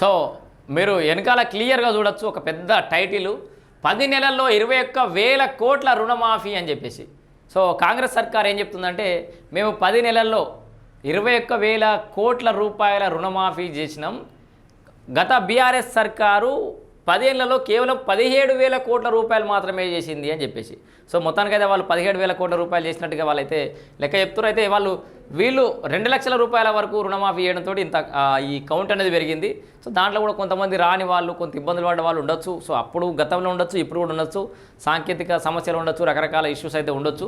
So మీరు వెనకాల క్లియర్గా చూడొచ్చు ఒక పెద్ద టైటిల్ పది నెలల్లో ఇరవై ఒక్క వేల కోట్ల రుణమాఫీ అని చెప్పేసి. సో కాంగ్రెస్ సర్కార్ ఏం చెప్తుందంటే మేము పది నెలల్లో ఇరవై ఒక్క వేల కోట్ల రూపాయల రుణమాఫీ చేసినాం. గత బీఆర్ఎస్ సర్కారు పదేళ్ళలో కేవలం పదిహేడు వేల కోట్ల రూపాయలు మాత్రమే చేసింది అని చెప్పేసి. సో మొత్తానికైతే వాళ్ళు పదిహేడు వేల కోట్ల రూపాయలు చేసినట్టుగా వాళ్ళైతే లెక్క చెప్తారు అయితే వాళ్ళు వీళ్ళు రెండు లక్షల రూపాయల వరకు రుణమాఫీ చేయడంతో ఇంత ఈ కౌంట్ అనేది పెరిగింది. సో దాంట్లో కూడా కొంతమంది రాని వాళ్ళు కొంత ఇబ్బందులు పడ్డ వాళ్ళు ఉండొచ్చు. సో అప్పుడు గతంలో ఉండొచ్చు ఇప్పుడు కూడా ఉండొచ్చు. సాంకేతిక సమస్యలు ఉండొచ్చు రకరకాల ఇష్యూస్ అయితే ఉండొచ్చు.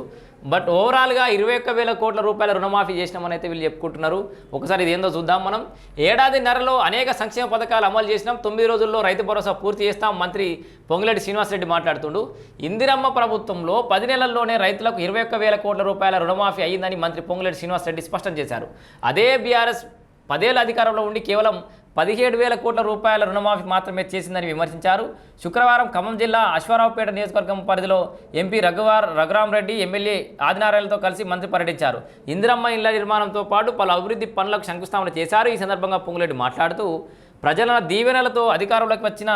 బట్ ఓవరాల్గా ఇరవై ఒక్క వేల కోట్ల రూపాయల రుణమాఫీ చేసినామని అయితే వీళ్ళు చెప్పుకుంటున్నారు. ఒకసారి ఇది ఏందో చూద్దాం మనం. ఏడాదిన్నరలో అనేక సంక్షేమ పథకాలు అమలు చేసినాం. తొమ్మిది రోజుల్లో రైతు భరోసా పూర్తి చేస్తాం. మంత్రి పొంగిరెడ్డి శ్రీనివాసరెడ్డి మాట్లాడుతుండు. ఇందిరమ్మ ప్రభుత్వంలో పది నెలల్లోనే రైతులకు ఇరవై ఒక్క వేల కోట్ల రూపాయల రుణమాఫీ అయ్యిందని మంత్రి పొంగులేటి రెడ్డి స్పష్టం చేశారు. అదే బీఆర్ఎస్ పదేళ్ళ అధికారంలో ఉండి కేవలం పదిహేడు వేల కోట్ల రూపాయల రుణమాఫీ మాత్రమే చేసిందని విమర్శించారు. శుక్రవారం ఖమ్మం జిల్లా అశ్వారావుపేట నియోజకవర్గం పరిధిలో ఎంపీ రఘువార్ రఘురామరెడ్డి ఎమ్మెల్యే ఆదినారాయణతో కలిసి మంత్రి పర్యటించారు. ఇందిరమ్మ ఇళ్ళ నిర్మాణంతో పాటు పలు అభివృద్ధి పనులకు శంకుస్థాపన చేశారు. ఈ సందర్భంగా పొంగులేటి మాట్లాడుతూ ప్రజల దీవెనలతో అధికారంలోకి వచ్చిన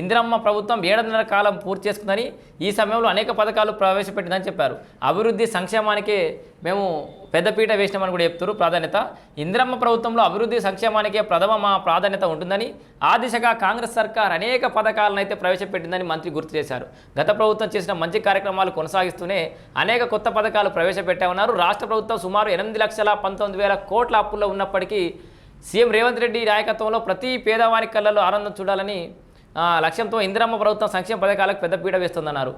ఇందిరమ్మ ప్రభుత్వం ఏడున్నర కాలం పూర్తి చేసుకుందని ఈ సమయంలో అనేక పథకాలు ప్రవేశపెట్టిందని చెప్పారు. అభివృద్ధి సంక్షేమానికే మేము పెద్దపీట వేసినామని కూడా చెప్తారు ప్రాధాన్యత. ఇందిరమ్మ ప్రభుత్వంలో అభివృద్ధి సంక్షేమానికే ప్రథమ మా ప్రాధాన్యత ఉంటుందని ఆ దిశగా కాంగ్రెస్ సర్కార్ అనేక పథకాలను అయితే ప్రవేశపెట్టిందని మంత్రి గుర్తు చేశారు. గత ప్రభుత్వం చేసిన మంచి కార్యక్రమాలు కొనసాగిస్తూనే అనేక కొత్త పథకాలు ప్రవేశపెట్టామన్నారు. రాష్ట్ర ప్రభుత్వం సుమారు ఎనిమిది లక్షల పంతొమ్మిది వేల కోట్ల అప్పుల్లో ఉన్నప్పటికీ సీఎం రేవంత్ రెడ్డి నాయకత్వంలో ప్రతి పేదవాని కళ్ళల్లో ఆనందం చూడాలని లక్ష్యంతో ఇందిరమ్మ ప్రభుత్వం సంక్షేమ పథకాలకు పెద్దపీట వేస్తుందన్నారు.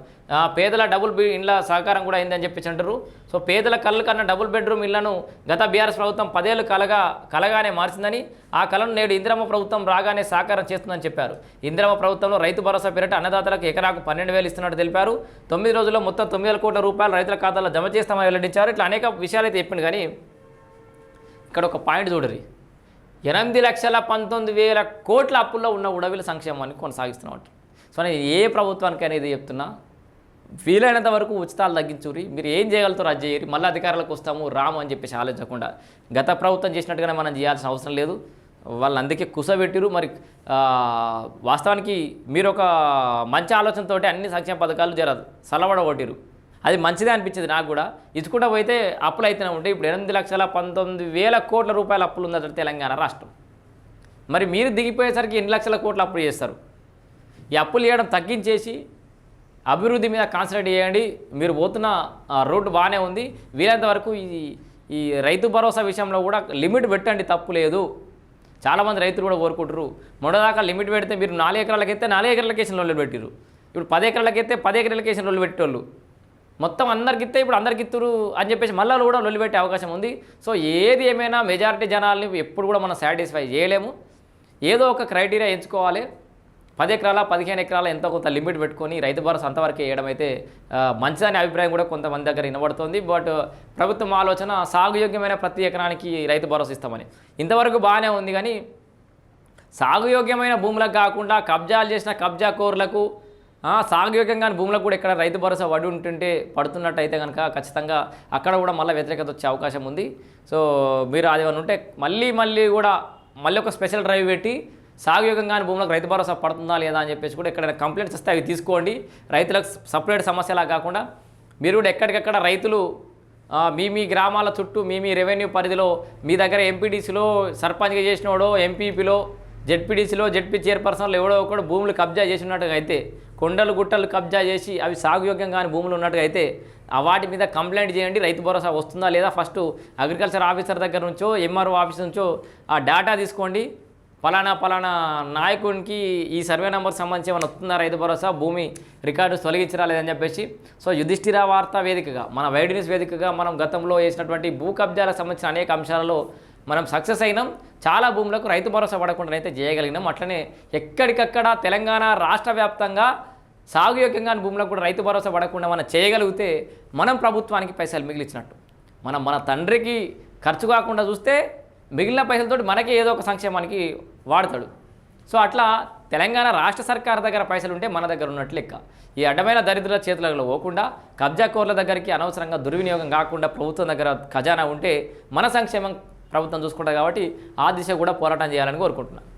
పేదల డబుల్ బీ ఇండ్ల సహకారం కూడా అయిందని చెప్పేసి అంటారు. సో పేదల కళ్ళు కన్నా డబుల్ బెడ్రూమ్ ఇళ్ళను గత బీఆర్ఎస్ ప్రభుత్వం పదేళ్ళు కలగా కలగానే మార్చిందని ఆ కళను నేడు ఇందిరమ్మ ప్రభుత్వం రాగానే సాకారం చేస్తుందని చెప్పారు. ఇందిరమ్మ ప్రభుత్వంలో రైతు భరోసా పేరిట అన్నదాతలకు ఎకరాకు పన్నెండు వేలు ఇస్తున్నట్టు తెలిపారు. తొమ్మిది రోజుల్లో మొత్తం తొమ్మిది వేల కోట్ల రూపాయలు రైతుల ఖాతాలో జమ చేస్తామని వెల్లడించారు. ఇట్లా అనేక విషయాలు అయితే చెప్పింది కానీ ఇక్కడ ఒక పాయింట్ చూడరు. ఎనిమిది లక్షల పంతొమ్మిది వేల కోట్ల అప్పుల్లో ఉన్న ఉడవిల సంక్షేమాన్ని కొనసాగిస్తున్నాం సో నేను ఏ ప్రభుత్వానికైనా ఇది చెప్తున్నా వీలైనంత వరకు ఉచితాలు తగ్గించురి మీరు ఏం చేయగలుగుతారో అది చేయరు మళ్ళీ అధికారులకు వస్తాము రాము అని చెప్పేసి ఆలోచించకుండా. గత ప్రభుత్వం చేసినట్టుగానే మనం చేయాల్సిన అవసరం లేదు. వాళ్ళు అందుకే కుసబెట్టిరు మరి వాస్తవానికి మీరు ఒక మంచి ఆలోచనతో అన్ని సంక్షేమ పథకాలు జరదు సలవడ కొట్టిరు అది మంచిదే అనిపించింది నాకు కూడా. ఇచ్చుకుంటా పోతే అప్పులు అయితేనే ఉంటాయి ఇప్పుడు ఎనిమిది లక్షల పంతొమ్మిది వేల కోట్ల రూపాయల అప్పులు ఉందట తెలంగాణ రాష్ట్రం. మరి మీరు దిగిపోయేసరికి ఎన్ని లక్షల కోట్ల అప్పులు చేస్తారు? ఈ అప్పులు చేయడం తగ్గించేసి అభివృద్ధి మీద కాన్సన్ట్రేట్ చేయండి. మీరు పోతున్న ఆ, రోడ్డు బాగానే ఉంది. వీలైనంత వరకు ఈ ఈ రైతు భరోసా విషయంలో కూడా లిమిట్ పెట్టండి తప్పు లేదు. చాలామంది రైతులు కూడా కోరుకుంటారు మొదటిదాకా లిమిట్ పెడితే మీరు నాలుగు ఎకరాలకి అయితే నాలుగు ఎకరాలకి వేసిన రోజులు పెట్టిరు ఇప్పుడు పది ఎకరాలకి అయితే పది ఎకరాలకి వేసిన రోజులు పెట్టేవాళ్ళు మొత్తం అందరికి ఇస్తే ఇప్పుడు అందరికి ఇత్తురు అని చెప్పేసి మళ్ళీ కూడా లొల్లిపెట్టే అవకాశం ఉంది. సో ఏది ఏమైనా మెజారిటీ జనాల్ని ఎప్పుడు కూడా మనం సాటిస్ఫై చేయలేము. ఏదో ఒక క్రైటీరియా ఎంచుకోవాలి. పది ఎకరాల పదిహేను ఎకరాల ఎంతో కొంత లిమిట్ పెట్టుకొని రైతు భరోసా అంతవరకు వేయడం అయితే మంచిదనే అభిప్రాయం కూడా కొంతమంది దగ్గర వినబడుతుంది. బట్ ప్రభుత్వం ఆలోచన సాగుయోగ్యమైన ప్రతి ఎకరానికి రైతు భరోసా ఇస్తామని. ఇంతవరకు బాగానే ఉంది కానీ సాగుయోగ్యమైన భూములకు కాకుండా కబ్జాలు చేసిన కబ్జా కోర్లకు సాంఘికంగా భూములకు కూడా ఇక్కడ రైతు భరోసా వడి ఉంటుంటే పడుతున్నట్టయితే కనుక ఖచ్చితంగా అక్కడ కూడా మళ్ళీ వ్యతిరేకత వచ్చే అవకాశం ఉంది. సో మీరు అది ఉంటే మళ్ళీ మళ్ళీ కూడా మళ్ళీ ఒక స్పెషల్ డ్రైవ్ పెట్టి సాగుయోగంగా భూములకు రైతు భరోసా పడుతుందా లేదా అని చెప్పేసి కూడా ఎక్కడైనా కంప్లైంట్స్ వస్తే అవి తీసుకోండి. రైతులకు సపరేట్ సమస్యలా కాకుండా మీరు కూడా ఎక్కడికక్కడ రైతులు మీ మీ గ్రామాల చుట్టూ మీ మీ రెవెన్యూ పరిధిలో మీ దగ్గర ఎంపీడీసీలో సర్పంచ్గా చేసినోడో ఎంపీపీలో జెడ్పీడీసీలో జెడ్పీ చైర్పర్సన్లో ఎవడో ఒకడు భూములు కబ్జా చేసినట్టుగా అయితే కొండలు గుట్టలు కబ్జా చేసి అవి సాగుయోగ్యం కాని భూములు ఉన్నట్టుగా అయితే ఆ వాటి మీద కంప్లైంట్ చేయండి రైతు భరోసా వస్తుందా లేదా ఫస్ట్ అగ్రికల్చర్ ఆఫీసర్ దగ్గర నుంచో ఎంఆర్ఓ ఆఫీస్ నుంచో ఆ డేటా తీసుకోండి. ఫలానా ఫలానా నాయకునికి ఈ సర్వే నెంబర్ సంబంధించి ఏమైనా వస్తుందా రైతు భరోసా భూమి రికార్డు తొలగించరా లేదని చెప్పేసి సో యుధిష్ఠిర వార్తా వేదికగా మన వైడ్ న్యూస్ వేదికగా మనం గతంలో చేసినటువంటి భూ కబ్జాలకు సంబంధించిన అనేక అంశాలలో మనం సక్సెస్ అయినాం చాలా భూములకు రైతు భరోసా పడకుండా అయితే చేయగలిగినాం. అట్లనే ఎక్కడికక్కడ తెలంగాణ రాష్ట్ర వ్యాప్తంగా సాగుయోగ్యంగా భూములకు కూడా రైతు భరోసా పడకుండా మనం చేయగలిగితే మనం ప్రభుత్వానికి పైసలు మిగిలిచ్చినట్టు. మనం మన తండ్రికి ఖర్చు కాకుండా చూస్తే మిగిలిన పైసలతోటి మనకి ఏదో ఒక సంక్షేమానికి వాడతాడు. సో అట్లా తెలంగాణ రాష్ట్ర సర్కార్ దగ్గర పైసలు ఉంటే మన దగ్గర ఉన్నట్లు లెక్క. ఈ అడ్డమైన దరిద్రుల చేతులలో పోకుండా కబ్జా కోర్ల దగ్గరికి అనవసరంగా దుర్వినియోగం కాకుండా ప్రభుత్వం దగ్గర ఖజానా ఉంటే మన సంక్షేమం ప్రభుత్వం చూసుకుంటుంది కాబట్టి ఆ దిశ కూడా పోరాటం చేయాలని కోరుకుంటున్నాను